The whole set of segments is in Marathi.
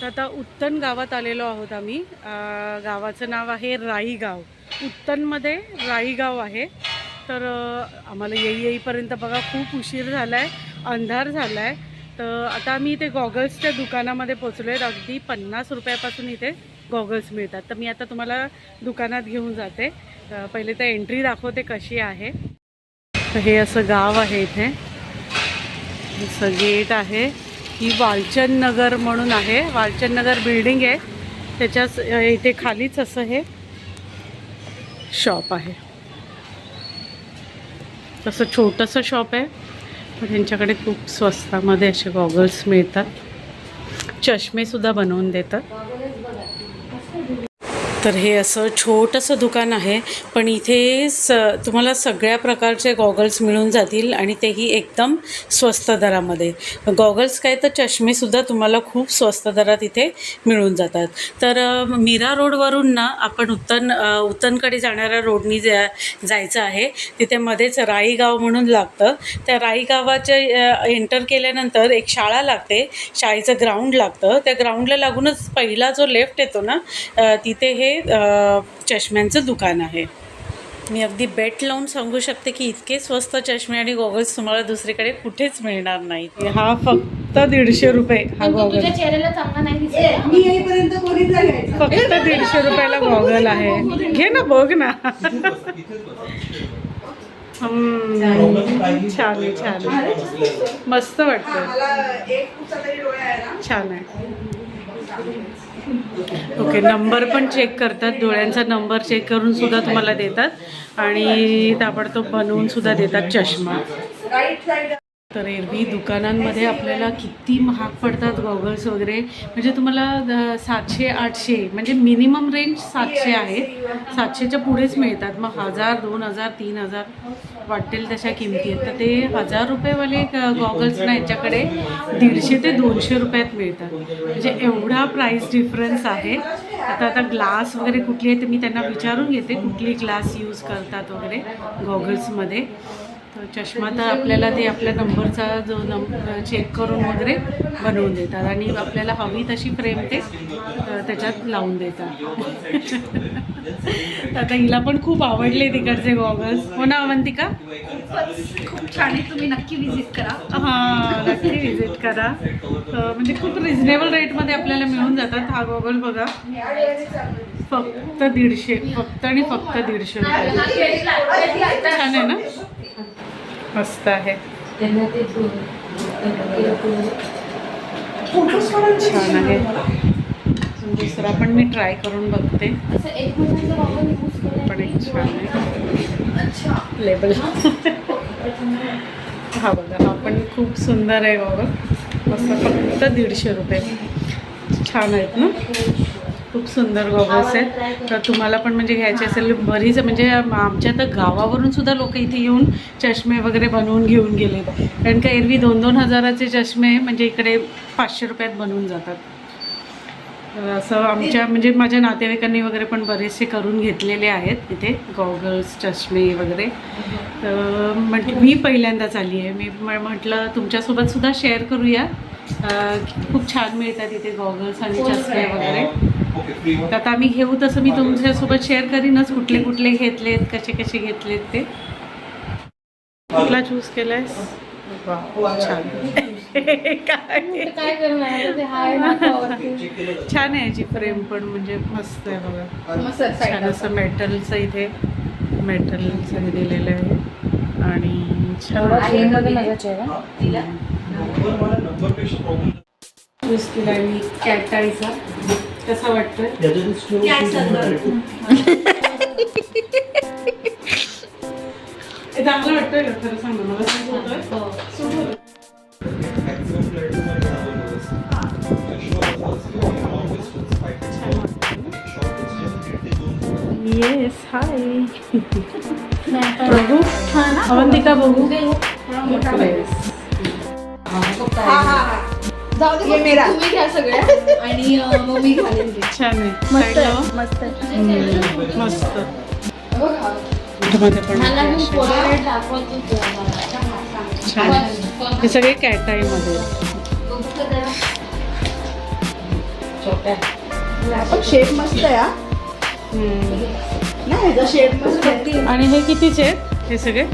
तर आता उत्तन गावात आलेलो आहोत आम्ही. गावाचं नाव आहे राईगाव. उत्तनमध्ये राईगाव आहे. तर आम्हाला येई येईपर्यंत बघा खूप उशीर झाला आहे अंधार झाला आहे तर आता आम्ही इथे गॉगल्सच्या दुकानामध्ये पोचलो आहेत अगदी पन्नास रुपयापासून इथे गॉगल्स मिळतात. तर मी आता तुम्हाला दुकानात घेऊन जाते. पहिले तर एंट्री दाखवते कशी आहे. तर हे असं गाव आहे इथे. असं गेट आहे. ही वालचंद नगर म्हणून आहे. वालचंद नगर बिल्डिंग आहे त्याच्याच इथे खालीच असं हे शॉप आहे. तसं छोटंसं शॉप आहे. पण त्यांच्याकडे खूप स्वस्तामध्ये असे गॉगल्स मिळतात. चष्मेसुद्धा बनवून देतात. तर हे असं छोटंसं दुकान आहे पण इथे स तुम्हाला सगळ्या प्रकारचे गॉगल्स मिळून जातील आणि तेही एकदम स्वस्त दरामध्ये. गॉगल्स काय तर चष्मेसुद्धा तुम्हाला खूप स्वस्त दरात इथे मिळून जातात. तर मीरा रोडवरून ना आपण उत्तन उत्तनकडे जाणाऱ्या रोडनी जा जायचं आहे. तिथे मध्येच राईगाव म्हणून लागतं. त्या राईगावाच्या एंटर केल्यानंतर एक शाळा लागते. शाळेचं ग्राउंड लागतं. त्या ग्राउंडला लागूनच पहिला जो लेफ्ट येतो ना तिथे हे अ, चष्म्यांचं दुकान आहे. मी अगदी बेट लावून सांगू शकते की इतके स्वस्त चष्मे आणि गॉगल्स तुम्हाला दुसरीकडे कुठेच मिळणार नाहीत. हा फक्त दीडशे रुपये हा गॉगल नाही फक्त दीडशे रुपयाला गॉगल आहे. घे ना बघ ना. छान आहे छान आहे. मस्त वाटतं. मला एक कुठचा तरी डोळा आहे ना. छान आहे. ओके नंबर पण चेक करतात. डोळ्यांचा नंबर चेक करून सुद्धा तुम्हाला देतात. आणि ताबडतोब बनवून सुद्धा देतात चष्मा. राईट साईड तर एरवी दुकानांमध्ये आपल्याला किती महाग पडतात गॉगल्स वगैरे. म्हणजे तुम्हाला सातशे आठशे म्हणजे मिनिमम रेंज सातशे आहे सातशेच्या पुढेच मिळतात. मग हजार दोन हजार तीन हजार वाटेल तशा किमती आहेत. तर ते हजार रुपयेवाले गॉगल्स ना याच्याकडे दीडशे ते दोनशे रुपयात मिळतात. म्हणजे एवढा प्राईस डिफरन्स आहे. आता आता ग्लास वगैरे कुठली आहे ते मी त्यांना विचारून घेते. कुठली ग्लास यूज करतात वगैरे गॉगल्समध्ये तर चष्मा तर आपल्याला ते आपल्या नंबरचा जो नंबर चेक करून वगैरे बनवून देतात. आणि आपल्याला हवी तशी फ्रेम ते त्याच्यात लावून देतात. तर आता हिला पण खूप आवडले तिकडचे गॉगल्स हो ना अवंतिका? खूप छान आहे. तुम्ही नक्की विजिट करा. हां नक्की व्हिजिट करा. म्हणजे खूप रिझनेबल रेटमध्ये आपल्याला मिळून जातात हा गॉगल बघा. फक्त दीडशे फक्त आणि फक्त दीडशे रुपये. छान आहे ना? मस्त आहे. छान आहे. दुसरा पण मी ट्राय करून बघते. पण एक छान आहे. अच्छा. लेबल हा? बघा हा पण खूप सुंदर आहे बाबा. मस्त फक्त दीडशे रुपये. छान आहेत ना? खूप सुंदर गॉगल्स आहेत तर तुम्हाला पण म्हणजे घ्यायचे असेल बरीच म्हणजे आमच्या तर गावावरून सुद्धा लोक इथे येऊन चष्मे वगैरे बनवून घेऊन गेले कारण का एरवी दोन दोन हजाराचे चष्मे म्हणजे इकडे पाचशे रुपयात बनवून जातात. तर असं आमच्या म्हणजे माझ्या नातेवाईकांनी वगैरे पण बरेचसे करून घेतलेले आहेत इथे गॉगल्स चष्मे वगैरे. तर म्हटलं मी पहिल्यांदाच आली आहे. मी म- म्हटलं तुमच्यासोबत सुद्धा शेअर करूया. खूप छान मिळतात इथे गॉगल्स आणि चष्मे वगैरे. तर आता आम्ही घेऊ तसं मी तुमच्यासोबत शेअर करीनच कुठले कुठले घेतलेत कसे कसे घेतलेत ते. कुठला चूज केलाय छान. काय? काय करणार ते हाय ना छान आहे याची फ्रेम पण म्हणजे मस्त आहे बघा. मस्त छान असं मेटलचं इथे. मेटलचं हे दिलेलं आहे. आणि छान यूज केला आहे मी कॅट आयचा कसा वाटतोय? चांगलं वाटतंय का? खरं सांग ना मला येस हाय बघू अवंतिका बघू Yes. जाऊ दे ये मेरा. तुम्ही घ्या सगळ्या आणि अं, मग मी घालेन ते. छान आहे. मस्त मस्त बघा. मध्ये पण मला मी असे. पोराला दाखवत होतो आम्हाला. छान. हे सगळे कॅटाईमध्ये? छोट्या पण शेप मस्त आहे आणि हे कितीचे आहेत? हे सगळे?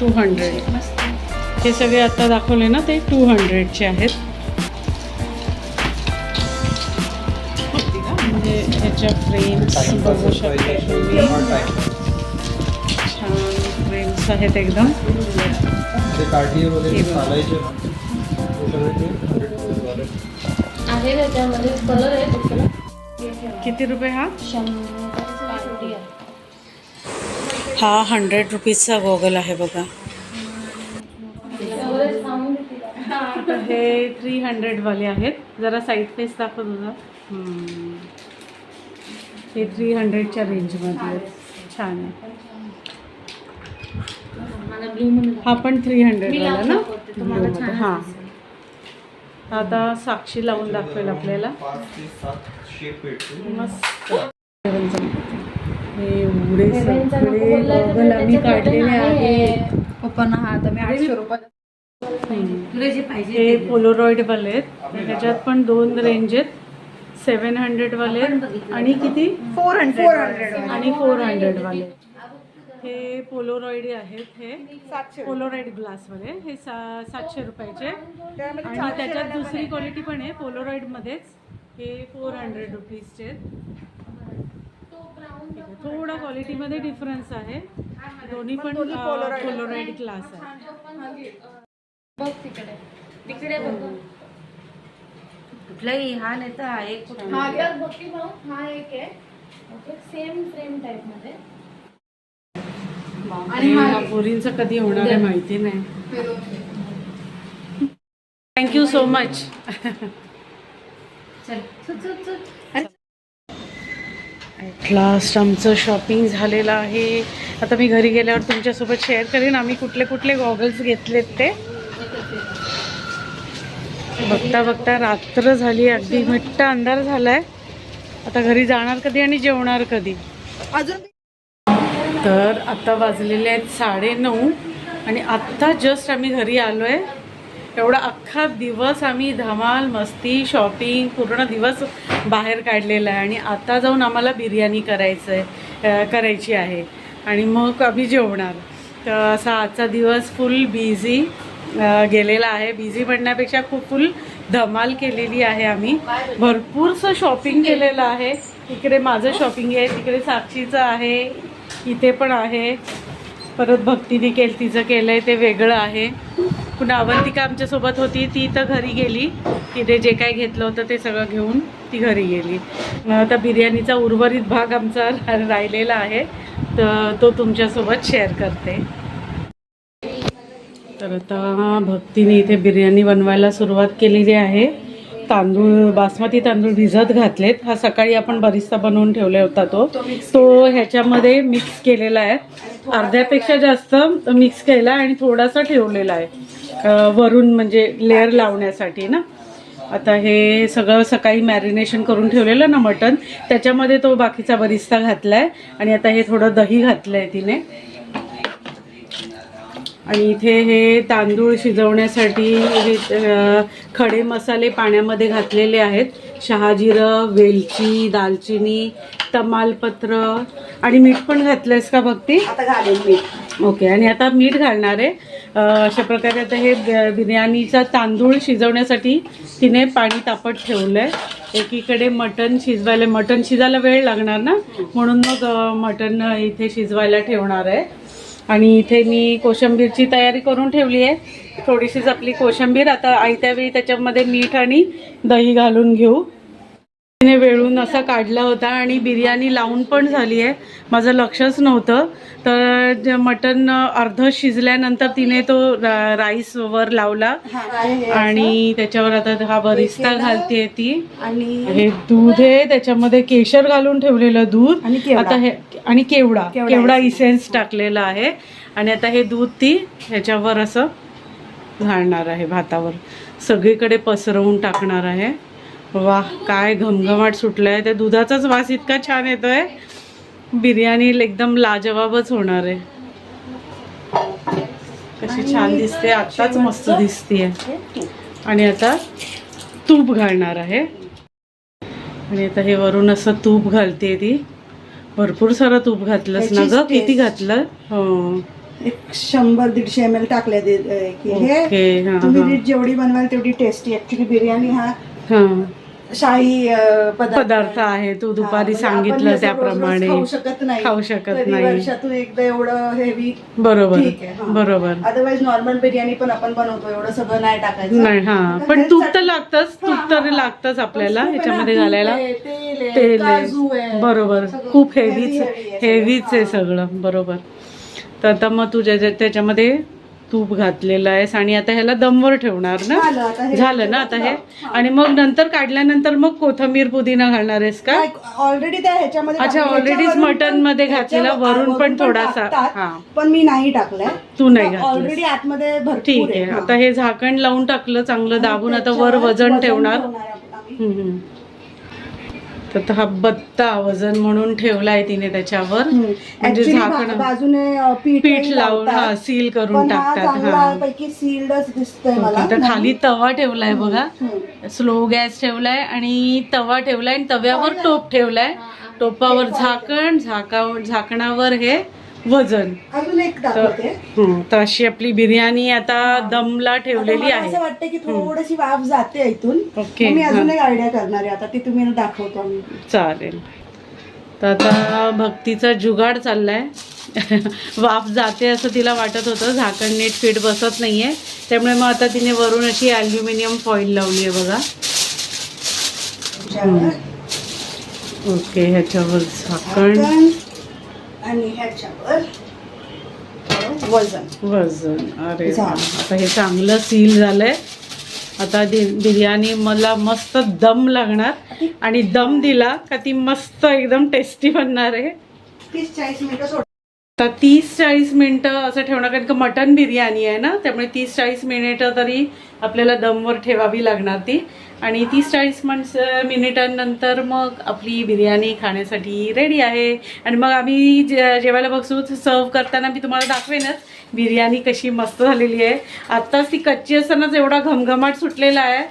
टू हंड्रेड हे सगळे आता दाखवले ना ते टू हंड्रेडचे आहेत. म्हणजे ह्याच्या फ्रेम्स बघू शकता तुम्ही. छान फ्रेम्स आहेत एकदम. ते कार्टियर वगैरे हे बघा. चालायचे ना? ते सगळे ते 100 rupees वाले. आहे त्याच्यामध्ये कलर आहे. किती रुपये हा? हा हंड्रेड रुपीजचा गॉगल आहे बघा. हे थ्री हंड्रेडवाले आहेत. जरा साईड फेस दाखव तुझा. हे थ्री हंड्रेडच्या रेंजमध्ये आहेत. छान आहे. हा पण थ्री हंड्रेडवाला ना? हां. आता साक्षी लावून दाखवेल आपल्याला. हे एवढे सगळे गॉगल आम्ही त्याच्यात काढलेले. आहेत. हा आता मी आठशे रुपये हे पोलोरॉइडवाले आहेत. ह्याच्यात पण दोन रेंज आहेत. सेवन हंड्रेडवाले आहेत. आणि किती? फोर हंड्रेड फोर हंड्रेड आणि फोर हंड्रेडवाले हे पोलोरॉइड आहेत हे. पोलोरॉइड ग्लासवाले हे सा सातशे रुपयाचे. त्यामध्ये आणि त्याच्यात दुसरी. क्वालिटी पण आहे. पोलोरॉइडमध्येच हे फोर हंड्रेड रुपीजचे. थोडा क्वालिटीमध्ये डिफरन्स आहे. दोन्ही पण. पोलोरॉइड ग्लास आहे. बघ तिकडे. तिकडे बघ. कुठलाही हा नाही तर हा एक हा घ्या. बघ की भाऊ हा एक आहे. सेम फ्रेम टाइपमध्ये. आणि ह्या पोरींचं कधी होणार आहे माहिती नाही. Thank you so much at last आमचं शॉपिंग झालेलं आहे. आता मी घरी गेल्यावर तुमच्यासोबत शेअर करेन. आम्ही कुठले कुठले गॉगल्स घेतलेत ते. बघता बघता रात्र झाली. अगदी मिट्ट अंधार झालाय. आता घरी जाणार कधी आणि जेवणार कधी? अजून तर आता वाजलेले आहेत साडेनऊ आणि आत्ता जस्ट आम्ही घरी आलो आहे एवढा अख्खा दिवस आम्ही धमाल मस्ती शॉपिंग पूर्ण दिवस बाहेर काढलेला आहे. आणि आता जाऊन आम्हाला बिर्याणी करायचं आहे करायची आहे. आणि मग आम्ही जेवणार. तर असा आजचा दिवस फुल बिझी गेलेला आहे. बिझी म्हणण्यापेक्षा खूप फुल धमाल केलेली आहे आम्ही. भरपूरसं शॉपिंग केलेलं आहे. इकडे माझं शॉपिंग आहे तिकडे साक्षीचं आहे इथे पण आहे. परत भक्तीने केलं तिचं केलं आहे ते वेगळं आहे. पुन्हा अवंतिका आमच्यासोबत होती. ती तर घरी गेली. तिथे जे काय घेतलं होतं ते सगळं घेऊन ती घरी गेली. आता बिर्याणीचा उर्वरित भाग आमचा राहिलेला आहे. तर तो तुमच्यासोबत शेअर करते. तर आता भक्तीने इथे बिर्याणी बनवायला सुरुवात केलेली आहे. तांदूळ बासमती तांदूळ भिजत घातलेत. हा सकाळी आपण बरिस्ता बनवून ठेवला होता तो. तो ह्याच्यामध्ये मिक्स केलेला आहे. अर्ध्यापेक्षा जास्त मिक्स केला आणि थोडासा ठेवलेला आहे. वरून म्हणजे लेअर लावण्यासाठी ना. आता हे सगळं सकाळी मॅरिनेशन करून ठेवलेलं ना मटण त्याच्यामध्ये तो बाकीचा बरिस्ता घातला आहे आणि आता हे थोडं दही घातलं आहे तिने. आणि इथे हे तांदूळ शिजवण्यासाठी हे खडे मसाले पाण्यामध्ये घातलेले आहेत. शहाजिरं वेलची दालचिनी तमालपत्र आणि मीठ पण घातलंयस का भक्ती? आता घालेल मी ओके आणि आता मीठ घालणार आहे. अशा प्रकारे आता हे बिर्याणीचा तांदूळ शिजवण्यासाठी तिने पाणी तापत ठेवलं आहे एकीकडे मटण शिजवायला मटण शिजायला वेळ लागणार ना? म्हणून मग मटण इथे शिजवायला ठेवणार आहे. आणि इथे मी कोशिंबीरची तयारी करून ठेवली आहे. थोडीशीच आपली कोशिंबीर आता आयत्यावेळी त्याच्यामध्ये मीठ आणि दही घालून घेऊ. तिने वेळून असा काढला होता आणि बिर्याणी लावून पण झाली आहे. माझं लक्षच नव्हतं. तर जे मटण अर्ध शिजल्यानंतर तिने तो राईस वर लावला. आणि त्याच्यावर आता हा बरिस्ता घालते ती. आणि हे दूध आहे त्याच्यामध्ये केशर घालून ठेवलेलं दूध. आता हे आणि केवडा. केवडा केवडा इसेन्स टाकलेला आहे. आणि आता हे दूध ती ह्याच्यावर असं घालणार आहे भातावर. सगळीकडे पसरवून टाकणार आहे. वाह काय घमघमाट सुटलाय. त्या दुधाचाच वास इतका छान येतोय. बिर्याणी एकदम लाजवाबच होणार आहे. कशी छान दिसते आत्ताच मस्त दिसते आणि आता तूप घालणार आहे. आणि आता हे वरून असं तूप घालते ती. भरपूर सारं तूप घातलंस ना ग? किती. घातलं? हो. एक शंभर दीडशे एम एल टाकले जेवढी बनवाल तेवढी टेस्टी ऍक्च्युली बिर्याणी हा हा. शाही पदार्थ आहे तू दुपारी म्हणजे सांगितलं त्याप्रमाणे. खाऊ शकत नाही. खाऊ शकत कधी नाही. वर्षातून एकदा एवढं हेवी बरोबर. बरोबर. अदरवाईज नॉर्मल बिर्याणी पण आपण बनवतो. एवढं सगळं नाही टाकायचं. नाही हा. पण तूप तर लागतच. तूप तर. लागतच आपल्याला. ह्याच्यामध्ये तूप घालायला. तेल. बरोबर. खूप हेवीच हेवीच आहे सगळं. बरोबर. तर आता मग तू ज्याच्या त्याच्यामध्ये तूप घातलेलं आहेस आणि आता ह्याला दमवर ठेवणार ना? हे झालं ना आता हे. आणि मग नंतर काढल्यानंतर मग कोथंबीर पुदिना घालणार आहेस का? ऑलरेडी त्या ह्याच्यामध्ये अच्छा, मटण पण- मध्ये घातलेलं, वरून पण थोडासा. पण मी नाही टाकलंय. तू नाही. ऑलरेडी आतमध्ये ठीक आहे. आता हे झाकण लावून टाकलं चांगलं दाबून आता वर वजन ठेवणार आपण आम्ही. हम्म, हम्म. तर आता हा बत्ता वजन म्हणून ठेवलाय तिने त्याच्यावर. म्हणजे झाकण बाजूने पीठ लावून. हा सील करून टाकतात हा. सील्डच दिसतोय मला. आता खाली तवा ठेवलाय बघा. स्लो गॅस ठेवलाय आणि तवा ठेवलाय आणि तव्यावर टोप ठेवलाय. टोपावर झाकण झाकावर झाकणावर हे वजन. अजून एक दाखवते. हं, तर अशी आपली बिर्याणी आता दमला आता ठेवलेली मला आहे. असं वाटतं की थोडीशी वाफ जाते इथून. ओके, मग मी अजून. एक आयडिया करणार आहे. आता ती तुम्ही दाखवतो आम्ही. चालेल. तर आता भक्तीचा जुगाड चाललाय. वाफ जाते असं तिला वाटत होतं. झाकण नीट फिट बसत नाहीये. त्यामुळे मग आता तिने वरून अशी अल्युमिनियम फॉईल लावली आहे बघा. ओके ह्याच्यावर झाकण. झाकण. आणि ह्याच्यावर वजन. वजन. अरे. आता हे चांगलं सील झालंय. आता बिर्याणी मला मस्त दम लागणार. आणि दम दिला का ती मस्त एकदम टेस्टी बनणार आहे. तीस चाळीस मिनिटं सोड. तर तीस चाळीस मिनटं असं ठेवणं कारण का मटन बिर्याणी आहे ना त्यामुळे तीस चाळीस मिनिटं तरी आपल्याला दमवर ठेवावी लागणार ती. आणि तीस चाळीस माणसं मिनिटांनंतर मग आपली बिर्याणी खाण्यासाठी रेडी आहे. आणि मग आम्ही जे जेवायला बसू सर्व करताना मी तुम्हाला दाखवेनच बिर्याणी कशी मस्त झालेली आहे. आत्ताच ती कच्ची असतानाच एवढा घमघमाट सुटलेला आहे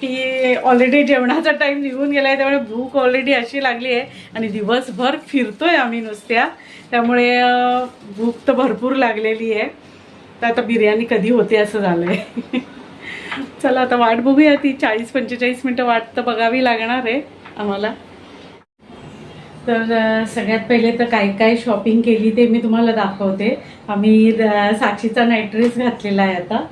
की ऑलरेडी जेवणाचा टाईम निघून गेला आहे त्यामुळे भूक ऑलरेडी अशी लागली आहे. आणि दिवसभर फिरतोय आम्ही नुसत्या. त्यामुळे भूक तर भरपूर लागलेली आहे. तर आता बिर्याणी कधी होते असं झालं आहे चला आता वाट बघूया. ती चाळीस पंचेचाळीस मिनटं वाट तर बघावी लागणार आहे आम्हाला. तर सगळ्यात पहिले तर काय काय शॉपिंग केली ते मी तुम्हाला दाखवते. आम्ही साक्षीचा नाईट ड्रेस घातलेला आहे आता.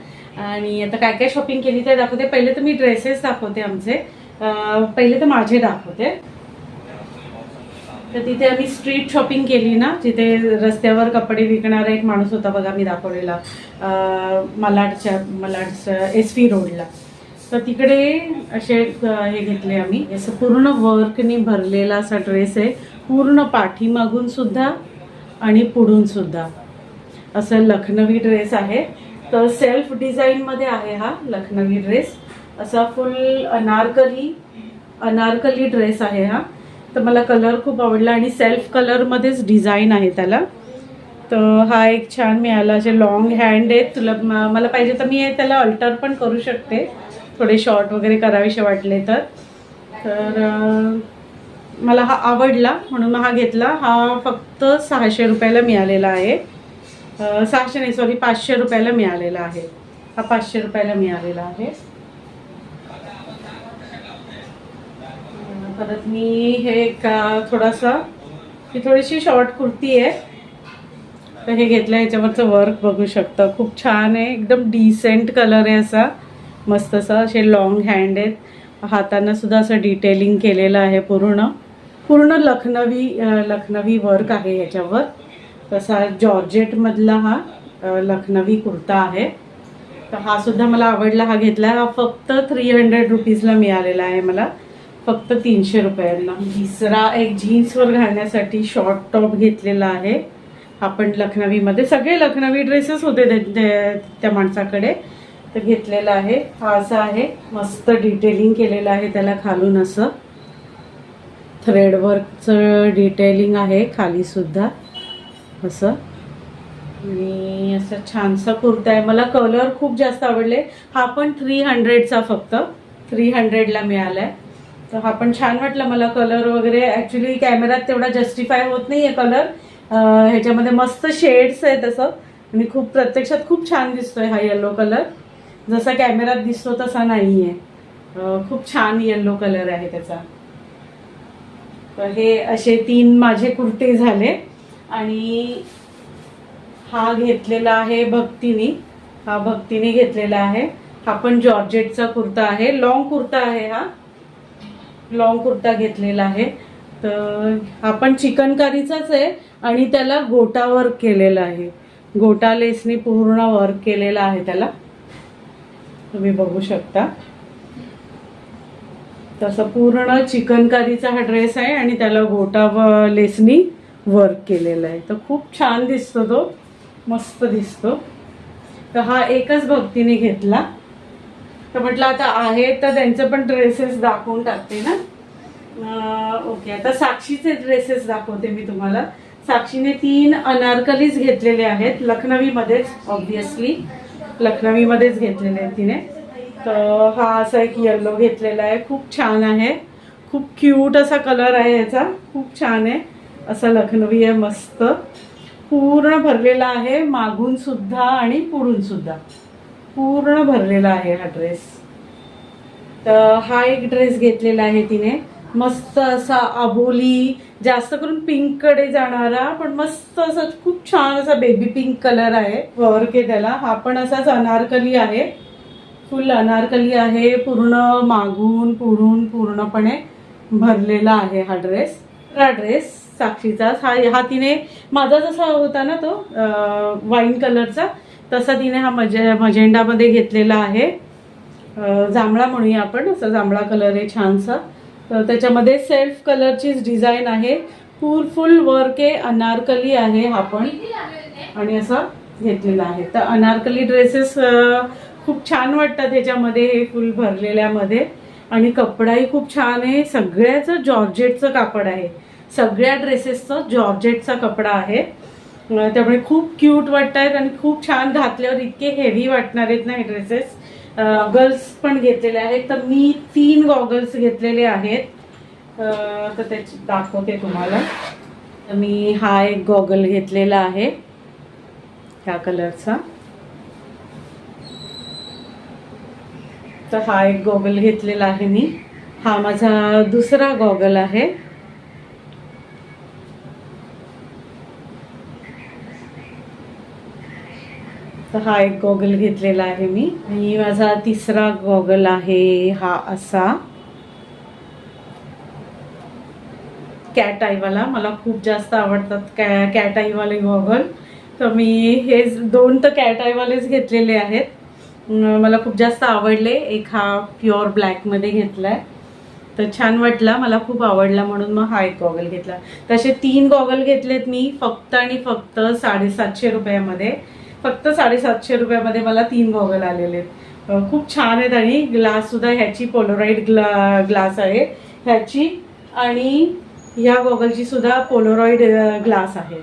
आणि आता काय काय शॉपिंग केली ते दाखवते. पहिले तर मी ड्रेसेस दाखवते आमचे. पहिले तर माझे दाखवते. तर तिथे आम्ही स्ट्रीट शॉपिंग केली ना जिथे रस्त्यावर कपडे विकणारा एक माणूस होता बघा मी दाखवलेला मलाडच्या मलाडच्या एस व्ही रोडला तर तिकडे असे हे घेतले आम्ही. असं पूर्ण वर्कने भरलेला असा ड्रेस आहे. पूर्ण पाठीमागून सुद्धा आणि पुढून सुद्धा. असं लखनवी ड्रेस आहे. तर सेल्फ डिझाईनमध्ये आहे हा लखनवी ड्रेस असा फुल अनारकली अनारकली ड्रेस आहे हा. तर मला कलर खूप आवडला आणि सेल्फ कलरमध्येच डिझाईन आहे त्याला. तर हा एक छान मिळाला. जे लॉंग हँड आहेत. तुला मला पाहिजे तर मी हे त्याला अल्टर पण करू शकते. थोडे शॉर्ट वगैरे करावेसे वाटले तर. तर मला हा आवडला. म्हणून हा घेतला. हा फक्त सहाशे रुपयाला मिळालेला आहे. सहाशे नाही सॉरी पाचशे रुपयाला मिळालेला आहे. हा पाचशे रुपयाला मिळालेला आहे. परत मी हे एक थोडासा ही थोडीशी शॉर्ट कुर्ती आहे. तर हे घेतलं ह्याच्यावरचं वर्क बघू शकता. खूप छान आहे. एकदम डिसेंट कलर आहे असा. मस्त असा असे लॉंग हँड आहेत. हातांना सुद्धा असं डिटेलिंग केलेलं आहे पूर्ण. पूर्ण लखनवी लखनवी वर्क आहे ह्याच्यावर तसा जॉर्जेटमधला हा लखनवी कुर्ता आहे. तर हा सुद्धा मला आवडला. हा घेतला हा फक्त थ्री हंड्रेड रुपीजला मिळालेला आहे मला. फक्त तीनशे रुपयांना. तिसरा एक जीन्सवर घालण्यासाठी शॉर्ट टॉप घेतलेला आहे. हा पण लखनवीमध्ये सगळे लखनवी ड्रेसेस होते त्या- त्या- त्या माणसाकडे. तर घेतलेला आहे. हा असा आहे. मस्त डिटेलिंग केलेलं आहे त्याला खालून असं. थ्रेडवर्कचं डिटेलिंग आहे खाली सुद्धा. असं. आणि असं छानसा कुर्ता आहे. मला कलर खूप जास्त आवडले. हा पण थ्री हंड्रेडचा फक्त. थ्री हंड्रेडला मिळाला आहे तर हा पण छान वाटला मला कलर वगैरे. ॲक्च्युली कॅमेरात तेवढा जस्टिफाय होत नाही आहे कलर ह्याच्यामध्ये मस्त शेड्स आहेत असं. आणि खूप प्रत्यक्षात खूप छान दिसतोय हा येलो कलर जसा कॅमेरात दिसतो तसा नाही आहे खूप छान येल्लो कलर आहे त्याचा. तर हे असे तीन माझे कुर्ते झाले. आणि हा घेतलेला आहे भक्तीनी. हा भक्तीने घेतलेला आहे. हा पण जॉर्जेटचा कुर्ता आहे. लॉंग कुर्ता आहे हा. लॉंग कुर्ता घेतलेला आहे. तर हा पण चिकनकारीचाच आहे आणि त्याला गोटा वर्क केलेला आहे. गोटा लेसनी पूर्ण वर्क केलेला आहे त्याला. तुम्ही बघू शकता. तसं पूर्ण चिकनकारीचा हा ड्रेस आहे आणि त्याला गोटा व लेसनी वर्क केलेला आहे. तर खूप छान दिसतो तो. मस्त दिसतो. तर हा एकच भक्तीने घेतला. तर म्हटलं आता आहे तर त्यांचं पण ड्रेसेस दाखवून टाकते ना? ओके आता साक्षीचे ड्रेसेस दाखवते मी तुम्हाला. साक्षीने तीन अनारकलीज घेतलेले आहेत. लखनवीमध्येच ऑब्विसली लखनवीमध्येच घेतलेले आहेत तिने. तर हा असा एक येल्लो घेतलेला आहे. खूप छान आहे. खूप क्यूट असा कलर आहे याचा. खूप छान आहे. असा लखनवी आहे मस्त. पूर्ण भरलेला आहे. मागून सुद्धा आणि पुढून सुद्धा. पूर्ण भरलेला आहे हा ड्रेस तर हा एक ड्रेस घेतलेला आहे तिने. मस्त असा अबोली जास्त करून पिंककडे जाणारा पण मस्त असं खूप छान असा बेबी पिंक कलर आहे वर्क आहे त्याला. हा पण असाच अनारकली आहे. फुल अनारकली आहे पूर्ण मागून पुढून पूर्णपणे भरलेला आहे हा ड्रेस हा ड्रेस साक्षीचा हा हा तिने माझा जसा होता ना तो वाईन कलरचा तसा तिने हा मजे मजेंडामध्ये घेतलेला आहे. जांभळा म्हणूया आपण असं जांभळा कलर आहे छानसा. तर त्याच्यामध्ये सेल्फ कलरचीच डिझाईन आहे. फुल फुल वर्क आहे अनारकली आहे हा पण. आणि असं घेतलेला आहे. तर अनारकली ड्रेसेस खूप छान वाटतात ह्याच्यामध्ये हे फुल भरलेल्यामध्ये. आणि कपडाही खूप छान आहे. सगळ्याचं जॉर्जेटचं कापड आहे. सगळ्या ड्रेसेसचं जॉर्जेटचा कपडा आहे. त्यामुळे खूप क्यूट वाटत आहेत आणि खूप छान घातल्यावर इतके हेवी वाटणार आहेत ना हे ड्रेसेस गॉगल्स पण घेतलेले आहेत. तर मी तीन गॉगल्स घेतलेले आहेत. तर त्याची दाखवते तुम्हाला. तर मी हा एक गॉगल घेतलेला आहे. ह्या कलरचा तर हा एक गॉगल घेतलेला आहे मी. हा माझा दुसरा गॉगल आहे. तर हा एक गॉगल घेतलेला आहे मी. आणि माझा तिसरा गॉगल आहे हा असा. कॅट आईवाला मला खूप जास्त आवडतात कॅ कॅट आईवाले गॉगल. तर मी हे दोन तर कॅट आईवालेच घेतलेले आहेत. मला खूप जास्त आवडले. एक हा प्युअर ब्लॅकमध्ये घेतला आहे तर छान वाटला. मला खूप आवडला म्हणून मग हा एक गॉगल घेतला. तसे तीन गॉगल घेतलेत मी फक्त आणि फक्त साडेसातशे रुपयामध्ये. फक्त साडेसातशे रुपयामध्ये मला तीन गॉगल आलेले आहेत. खूप छान आहेत आणि ग्लाससुद्धा ह्याची पोलोराईड ग्ला ग्लास आहे. ह्याची आणि ह्या गॉगलची सुद्धा ग्लास आहे.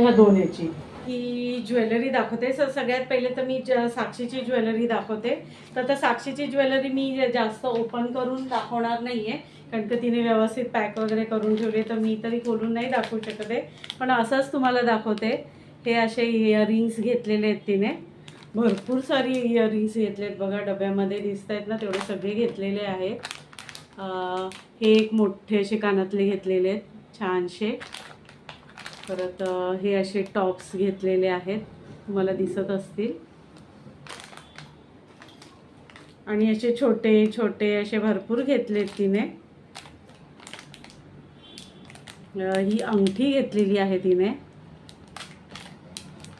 ह्या दोन ह्याची. ही ज्वेलरी दाखवते. सर सगळ्यात पहिले तर मी ज- साक्षीची ज्वेलरी दाखवते. तर त्या साक्षीची ज्वेलरी मी जास्त ओपन करून दाखवणार नाही आहे कारण का तिने व्यवस्थित पॅक वगैरे करून ठेवले तर मी तरी खोलून नाही दाखवू शकते. पण असंच तुम्हाला दाखवते. हे असे इयरिंग्स घेतलेले आहेत तिने. भरपूर सारी इयरिंग्स आहेत बघा डब्यामध्ये दिसत आहेत ना तेवढे सगळे घेतलेले आहेत. हे एक मोठे असे कानातले घेतलेले आहेत छानसे परत हे असे टॉप्स घेतलेले आहेत तुम्हाला दिसत असतील. आणि असे छोटे छोटे असे भरपूर घेतलेत तिने. ही अंगठी घेतलेली आहे तिने.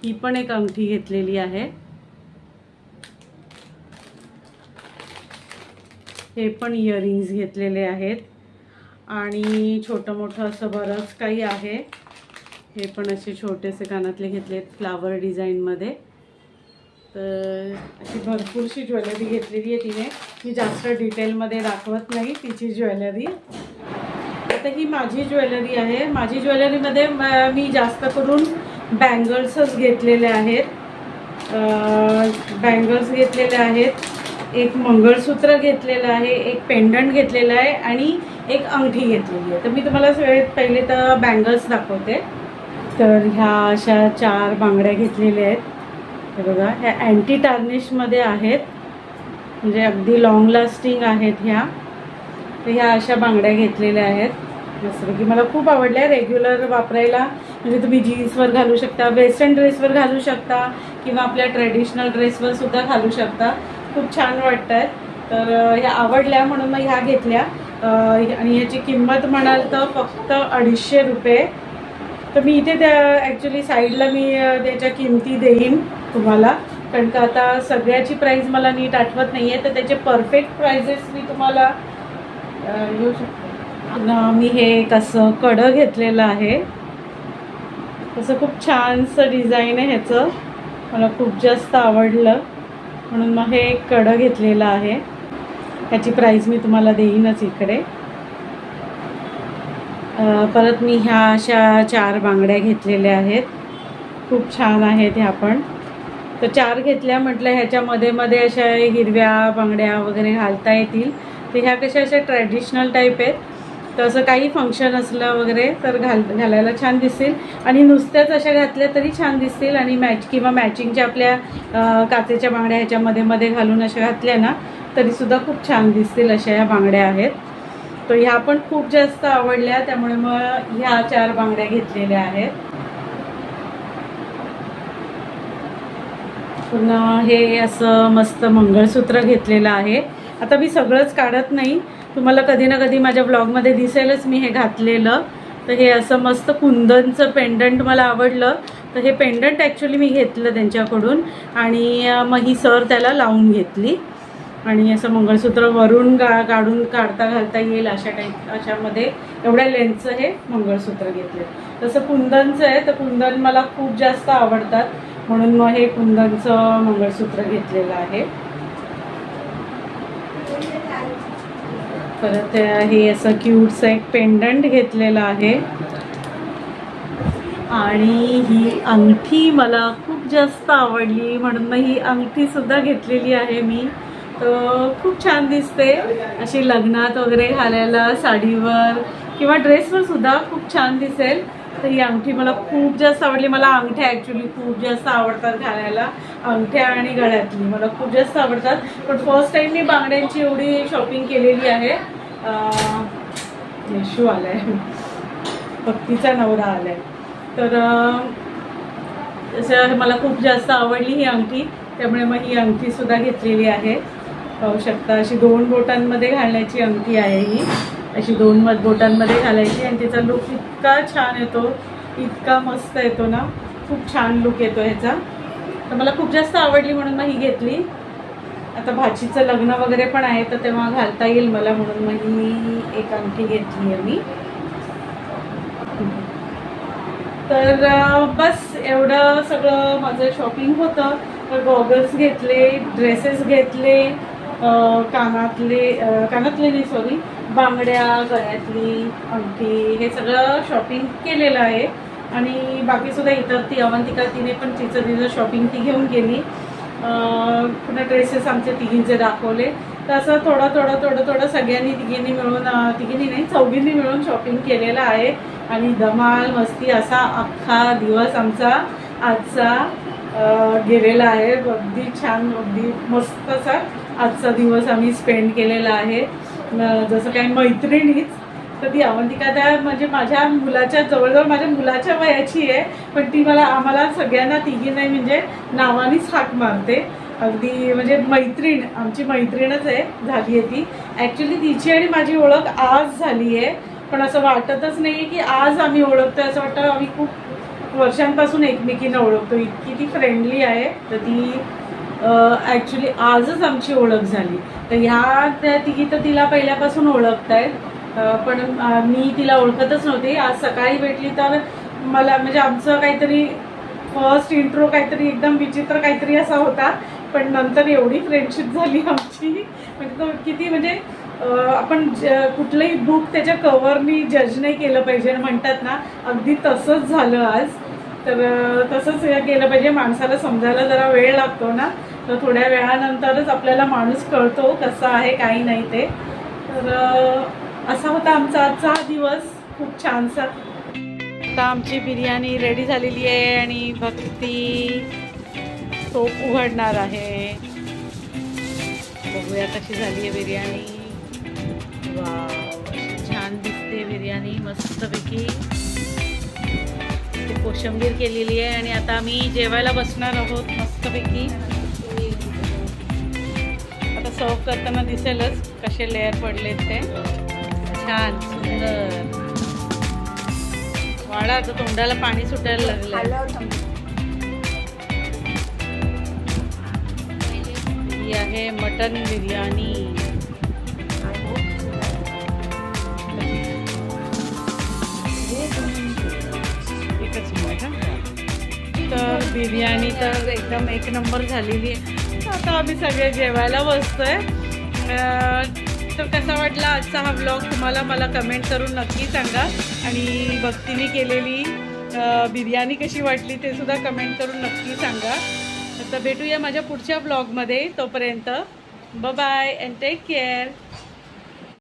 ही पण एक अंगठी घेतलेली आहे. हे पण इयरिंग्स घेतलेले आहेत. आणि छोटं मोठं असं बरंच काही आहे. हे पण असे छोटेसे कानातले घेतलेत फ्लावर डिझाईनमध्ये तर अशी भरपूरशी ज्वेलरी घेतलेली आहे तिने. मी जास्त डिटेलमध्ये दाखवत नाही तिची ज्वेलरी. आता ही माझी ज्वेलरी आहे. माझी ज्वेलरीमध्ये मी जास्त करून बँगल्सच घेतलेले आहेत. बँगल्स घेतलेले आहेत. एक मंगळसूत्र घेतलेलं आहे एक पेंडंट घेतलेलं आहे आणि एक अंगठी घेतलेली आहे. तर मी तुम्हाला सगळ्यात पहिले तर बँगल्स दाखवते. तर ह्या अशा चार बांगड्या घेतलेल्या आहेत. हे बघा ह्या अँटी टार्निशमध्ये आहेत. म्हणजे अगदी लाँग लास्टिंग आहेत ह्या. तर ह्या अशा बांगड्या घेतलेल्या आहेत. जसं की मला खूप आवडल्या रेग्युलर वापरायला. म्हणजे तुम्ही जीन्सवर घालू शकता वेस्टर्न ड्रेसवर घालू शकता किंवा आपल्या ट्रेडिशनल ड्रेसवर सुद्धा घालू शकता. खूप छान वाटत आहेत तर ह्या आवडल्या म्हणून मग ह्या घेतल्या. आणि ह्याची किंमत म्हणाल तर फक्त अडीचशे रुपये. तर मी इथे त्या ॲक्च्युली साईडला मी त्याच्या किमती देईन तुम्हाला. कारण का आता सगळ्याची प्राईज मला नीट आठवत नाही आहे तर त्याचे परफेक्ट प्राइजेस मी तुम्हाला येऊ शकते. मी हे एक असं कडं घेतलेलं आहे. असं खूप छानसं डिझाईन आहे ह्याचं. मला खूप जास्त आवडलं. म्हणून मग हे एक कडं घेतलेलं आहे. ह्याची प्राईज मी तुम्हाला देईनच इकडे. परत मी ह्या अशा चार बांगड्या घेतलेल्या आहेत. खूप छान आहेत ह्या पण. तर चार घेतल्या म्हटलं ह्याच्यामध्ये मध्ये अशा हिरव्या बांगड्या वगैरे घालता येतील. तर ह्या कशा अशा ट्रॅडिशनल टाईप आहेत. तर असं काही फंक्शन असलं वगैरे तर घाल घालायला छान दिसतील आणि नुसत्याच अशा घातल्या तरी छान दिसतील आणि मॅच किंवा मॅचिंगच्या आपल्या काचेच्या बांगड्या ह्याच्यामध्ये मध्ये घालून अशा घातल्या ना तरीसुद्धा खूप छान दिसतील अशा या बांगड्या आहेत. तर ह्या पण खूप जास्त आवडल्या त्यामुळे मग ह्या चार बांगड्या घेतलेल्या आहेत. पुन्हा हे असं मस्त मंगळसूत्र घेतलेलं आहे. आता मी सगळंच काढत नाही. तुम्हाला कधी ना कधी माझ्या ब्लॉगमध्ये दिसेलच मी हे घातलेलं. तर हे असं मस्त कुंदनचं पेंडंट मला आवडलं. तर हे पेंडंट ॲक्च्युली मी घेतलं त्यांच्याकडून. आणि मग ही सर त्याला लावून घेतली. आणि असं मंगळसूत्र वरून गा काढून काढता घालता येईल अशा टाईप अशामध्ये. एवढ्या लेंथचं हे मंगळसूत्र घेतलं तसं कुंदनचं आहे तर कुंदन मला खूप जास्त आवडतात. म्हणून मग हे कुंदनचं मंगळसूत्र घेतलेलं आहे. परत हे असं क्यूटचं एक पेंडंट घेतलेलं आहे. आणि ही अंगठी मला खूप जास्त आवडली म्हणून मग ही अंगठीसुद्धा घेतलेली आहे मी. तर खूप छान दिसते. अशी लग्नात वगैरे घालायला साडीवर किंवा ड्रेसवर सुद्धा खूप छान दिसेल. तर ही अंगठी मला खूप जास्त आवडली. मला अंगठ्या ॲक्च्युली खूप जास्त आवडतात घालायला. अंगठ्या आणि गळ्यातली मला खूप जास्त आवडतात. पण फर्स्ट टाईम मी बांगड्यांची एवढी शॉपिंग केलेली आहे. अं, येशू आलाय. भक्तीचा नवरा आलाय. तर मला खूप जास्त आवडली ही अंगठी. त्यामुळे मग ही अंगठीसुद्धा घेतलेली आहे. पाहू शकता. अशी दोन बोटांमध्ये घालण्याची अंगठी आहे ही. अशी दोन मत बोटांमध्ये घालायची आणि तिचा लुक इतका छान येतो. इतका मस्त येतो ना. खूप छान लुक येतो ह्याचा. तर मला खूप जास्त आवडली म्हणून मग ही घेतली. आता भाचीचं लग्न वगैरे पण आहे तर तेव्हा घालता येईल मला म्हणून मग ही एक अंगठी घेतली आहे मी. तर बस एवढं सगळं माझं शॉपिंग होतं. तर गॉगल्स घेतले ड्रेसेस घेतले. कानातले कानातलेली कानातले नाही सॉरी बांगड्या गळ्यातली अंगठी हे सगळं शॉपिंग केलेलं आहे. आणि बाकीसुद्धा इतर ती अवंतिका तिने पण तिचं तिचं शॉपिंग ती घेऊन गेली. पुन्हा ड्रेसेस आमचे तिघींचे दाखवले. तर असं थोडं थोडं थोडं थोडं सगळ्यांनी तिघींनी मिळून तिघींनी नाही चौघींनी मिळून शॉपिंग केलेलं आहे. आणि धमाल मस्ती असा अख्खा दिवस आमचा आजचा गेलेला आहे. अगदी छान अगदी मस्त असा आजचा दिवस आम्ही स्पेंड केलेला आहे. जसं काही मैत्रिणीच तर ती अवंतिका त्या म्हणजे माझ्या मुलाच्या जवळजवळ माझ्या मुलाच्या वयाची आहे पण ती मला आम्हाला सगळ्यांना तिघी नाही म्हणजे नावानेच हाक मारते. अगदी म्हणजे मैत्रीण आमची मैत्रीणच आहे झाली आहे ती. ॲक्च्युली तिची आणि माझी ओळख आज झाली आहे पण असं वाटतच नाही आहे की आज आम्ही ओळखतो असं वाटतं आम्ही खूप वर्षांपासून एकमेकींना ओळखतो इतकी ती फ्रेंडली आहे तर ती ॲक्च्युली आजच आमची ओळख झाली. तर ह्या त्या तिघी तर तिला पहिल्यापासून ओळखत आहेत पण मी तिला ओळखतच नव्हते. आज सकाळी भेटली तर मला म्हणजे आमचं काहीतरी फर्स्ट इंट्रो काहीतरी एकदम विचित्र काहीतरी असा होता. पण नंतर एवढी फ्रेंडशिप झाली आमची. म्हणजे तो किती म्हणजे आपण ज- कुठलंही बुक त्याच्या कवरनी जज नाही केलं पाहिजे. म्हणतात ना अगदी तसंच झालं आज. तर तसंच हे केलं पाहिजे. माणसाला समजायला जरा वेळ लागतो ना? तर थोड्या वेळानंतरच आपल्याला माणूस कळतो कसा आहे काही नाही ते. तर असा होता आमचा आजचा हा दिवस. खूप छानसा. आता आमची बिर्याणी रेडी झालेली आहे आणि भक्ती सोप उघडणार आहे. बघूया कशी झाली आहे बिर्याणी. वा छान दिसते बिर्याणी मस्तपैकी. ते कोशिंबीर केलेली आहे आणि आता आम्ही जेवायला बसणार आहोत मस्तपैकी. आता सर्व करताना दिसेलच कसे लेअर पडलेत ते. छान सुंदर. वाडा आता तोंडाला पाणी सुटायला लागलं ही आहे मटन बिर्याणी. एकच तर बिर्याणी तर एकदम एक नंबर झालेली आहे. आता आम्ही सगळे जेवायला बसतोय. तर कसा वाटला आजचा हा ब्लॉग तुम्हाला मला कमेंट करून नक्की सांगा. आणि भक्तीने केलेली बिर्याणी कशी वाटली ते सुद्धा कमेंट करून नक्की सांगा. तर भेटूया माझ्या पुढच्या ब्लॉगमध्ये तोपर्यंत. Bye and take care